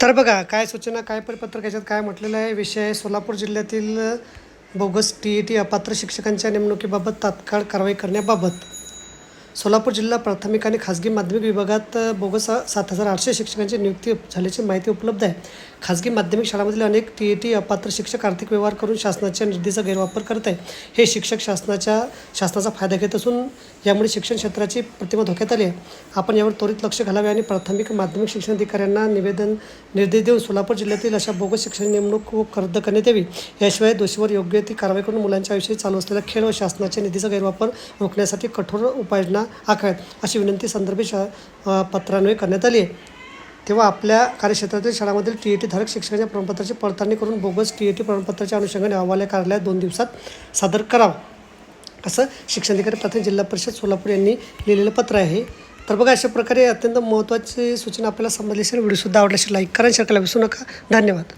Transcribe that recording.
तर बघा काय सूचना काय परिपत्रक याच्यात काय म्हटलेलं आहे? विषय आहे सोलापूर जिल्ह्यातील बोगस टी ई टी अपात्र शिक्षकांच्या नेमणुकीबाबत तात्काळ कारवाई करण्याबाबत सोलापूर जिल्हा प्राथमिक आणि खाजगी माध्यमिक विभागात बोगस सात हजार आठशे शिक्षकांची नियुक्ती झाल्याची माहिती उपलब्ध आहे. खाजगी माध्यमिक शाळांमधील अनेक टी ई टी अपात्र शिक्षक आर्थिक व्यवहार करून शासनाच्या निधीचा गैरवापर करत आहे हे शिक्षक शासनाच्या शासनाचा फायदा घेत असून यामुळे शिक्षण क्षेत्राची प्रतिमा धोक्यात आली आहे. आपण यावर त्वरित लक्ष घालावे आणि प्राथमिक माध्यमिक शिक्षण अधिकाऱ्यांना निवेदन निर्देश देऊन सोलापूर जिल्ह्यातील अशा बोगस शिक्षण नेमणूक रद्द करण्यात यावी. याशिवाय दोषीवर योग्य ती कारवाई करून मुलांच्या आयुष्यात चालू असलेला खेळ व शासनाच्या निधीचा गैरवापर रोखण्यासाठी कठोर उपाययोजना आखाव्यात अशी विनंती संदर्भी शा पत्रान्वये करण्यात आली आहे. तेव्हा आपल्या कार्यक्षेत्रातील शाळांमधील टी ई टी धारक शिक्षकांच्या प्रमाणपत्राची पडताळणी करून बोगस टी ई टी प्रमाणपत्राच्या अनुषंगाने अहवाल कार्यालयात दोन दिवसात सादर करावा. असं शिक्षणाधिकारी प्राथमिक जिल्हा परिषद सोलापूर यांनी लिहिलेलं पत्र आहे. तर बघा अशा प्रकारे अत्यंत महत्त्वाची सूचना आपल्याला समजली असेल व्हिडिओसुद्धा आवडल्याशी लाईक करा शेअर करायला विसरू नका. धन्यवाद.